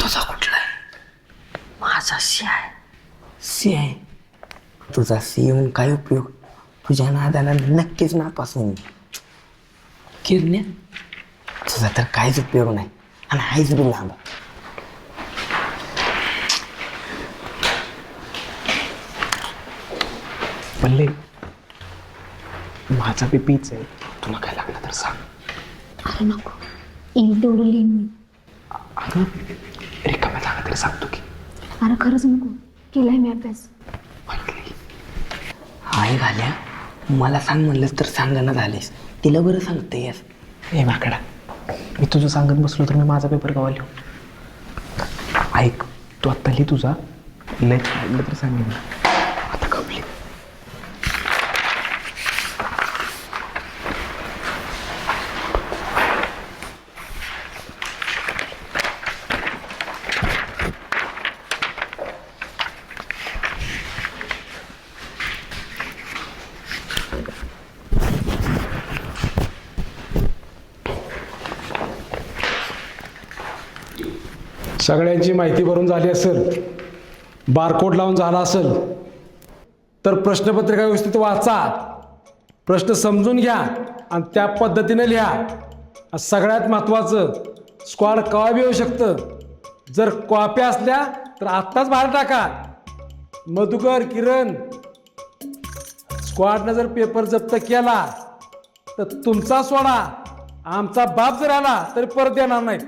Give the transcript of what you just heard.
तुझा कुठला आहे माझा सी आहे सी आहे तुझा सी येऊन काय उपयोग तुझ्या नादाला नक्कीच नापासून किरण्या तुझा तर काहीच उपयोग नाही आणि हायच बी लांब पल्ले माझा बी पीच आहे तुला काय लागलं तर सांग अरे नको लिहिन मी अगं रिकाम्या झाला तरी सांगतो की. अरे खरंच नको. केलाय मी अभ्यास. ऐकली हाय घाल्या मला सांग म्हणलंस तर सांगणं झालीस. तिला बरं सांगते यास ए माकडा मी तुझं सांगत बसलो तर मी माझा पेपर गावा लिहू ऐक तू आत्ता लिही तुझा. लय तर सांगेन सगळ्यांची माहिती भरून झाली असेल बारकोड लावून झाला असेल तर प्रश्नपत्रिका व्यवस्थित वाचा प्रश्न समजून घ्या आणि त्या पद्धतीने लिहा. सगळ्यात महत्त्वाचं स्क्वॉड कवा बी येऊ शकतं? जर कॉप्या असल्या तर आत्ताच बाहेर टाका. मधुकर किरण स्क्वॉडनं जर पेपर जप्त केला तर तुमचा सोडा. आमचा बाप जर आला तरी परत येणार नाही